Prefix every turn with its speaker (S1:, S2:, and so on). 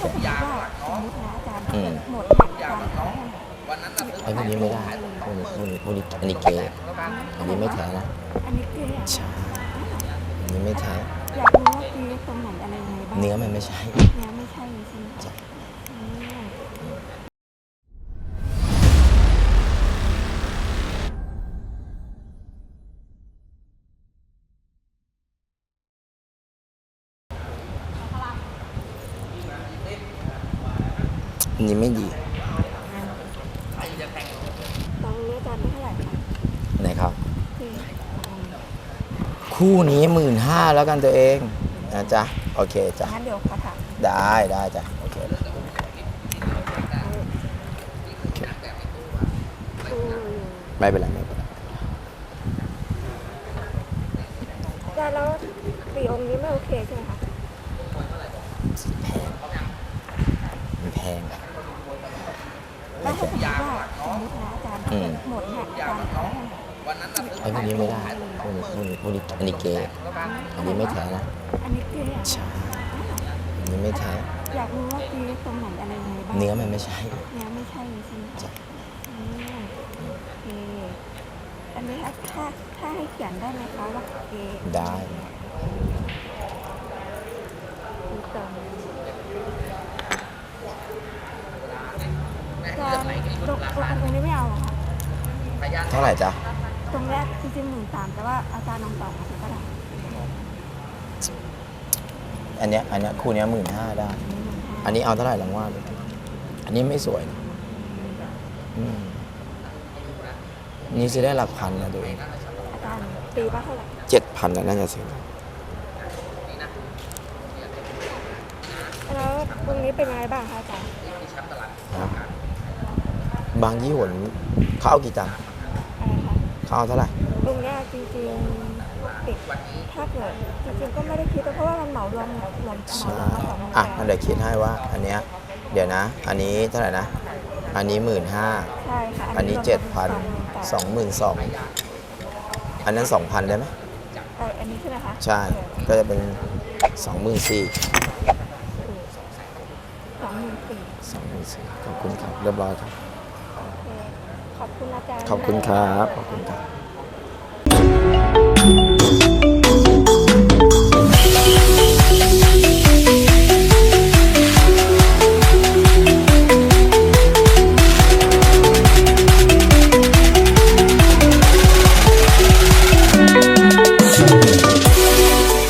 S1: ถ้าสมมติว่าสมมตินะอาจารย์
S2: อืม
S1: หมดเนี่ยอาจารย์ขายให้
S2: ไอ้พวกนี้ไม่ได้พวกนี้พวกนี้พวกนี้อันนี้เกย์อันนี้ไม่แท้นะ
S1: อันนี้เกย์อะ
S2: ใช่อันนี้ไม่แท้
S1: อยากรู้ว่าเกย์ตรงไหนอะไรยังไงบ้าง
S2: เนื้อมันไม่ใช่
S1: เนื้อไม่ใช่ใช่ไหม
S2: จ้ะ
S1: คะอืม
S2: อันนี้ไม่ดี
S1: ตอนนี้อาจารย์ไม่เท่าไหร่คะ
S2: ไหนครับ
S1: คือ
S2: คู่นี้หมื่นห้าแล้วกันตัวเองนะจ๊ะ โอเคจ้ะ
S1: งั้นเดี๋ยวขอถาม
S2: ได้ได้จ้ะ โอเค
S1: อืม
S2: ไม่เป็นไรไม่เป็นไร
S1: อาจารย์แล้วสี่องค์นี้ไม่โอเคใช่ไหมคะ
S2: แพงมันแพง
S1: แล้วถ้าสมมติว่าสมมตินะอาจารย์
S2: อืม
S1: หมดเนี่ยอาจารย์ขายให้
S2: ไอ้พวกนี้ไม่ได้พวกนี้พวกนี้พวกนี้อันนี้เกย์อันนี้ไม่แท้นะ
S1: อันนี้เกย์อะ
S2: ใช่ อันนี้ไม่แท้
S1: อยากรู้ว่าเกย์ตรงไหนอะไรยังไงบ้าง
S2: เนื้อมันไม่ใช่
S1: เนื้อไม่ใช่ใช่ไหม
S2: จ้ะ
S1: อืมโอเคอันนี้ถ้าถ้าถ้าให้เขียนได้ไหมคะว่าเกย์
S2: ได้
S1: ดูตรง ตรงตรงอันนี้ไม่เอาเหรอคะ
S2: เท่าไหร่จ๊ะ
S1: ตรงเนี้ยจริงๆหมื่นสามแต่ว่าอาจารย์ลองตอบมาถึงเท่าไหร่
S2: อันเนี้ยอันเนี้ยคู่เนี้ยหมื่นห้าได้ อันนี้เอาเท่าไหร่ลองว่าดูอันนี้ไม่สวยนะอืมนี่จะได้หลักพันนะตัวเอง
S1: อาจารย์ตีว่าเท่าไหร่
S2: เจ็ดพันน่าจะซื้อ
S1: แล้วตรงนี้เป็นยังไงบ้างคะอาจารย์
S2: นะ บางยี่หวนเขาเอากี่ตังค์
S1: อะไรคะ
S2: เขาเอาเท่าไหร่
S1: ตรงเนี้ยจริงๆติดถ้าเกิดจริงๆก็ไม่ได้คิดเพราะว่ามันเหมารวมรวมเหมาร
S2: ใช่
S1: วมมาสองหมื่น
S2: อะ
S1: แป
S2: งั้น
S1: ด
S2: เดี๋ยวคิดให้ว่า อันเนี้ยเดี๋ยวนะ อันนี้เท่าไหร่นะ อันนี้หมื่นห้า
S1: ใช่ค่ะ
S2: อันนี้
S1: รวม
S2: เจ็ด
S1: กั
S2: พัน
S1: 28,000
S2: สองหมื่นสองอันนั้นสองพันได้ไหม
S1: เอ่ออันนี้ใช่ไหมคะ
S2: ใช่ ก็จะเป็นสองหมื่นสี่
S1: สองหมื่นสี่
S2: สองหมื่นสี่ขอบคุณครับ เรียบร้อยครับ
S1: โอเคขอบ คุณอาจารย์
S2: ขอบคุณครับขอบคุณครับ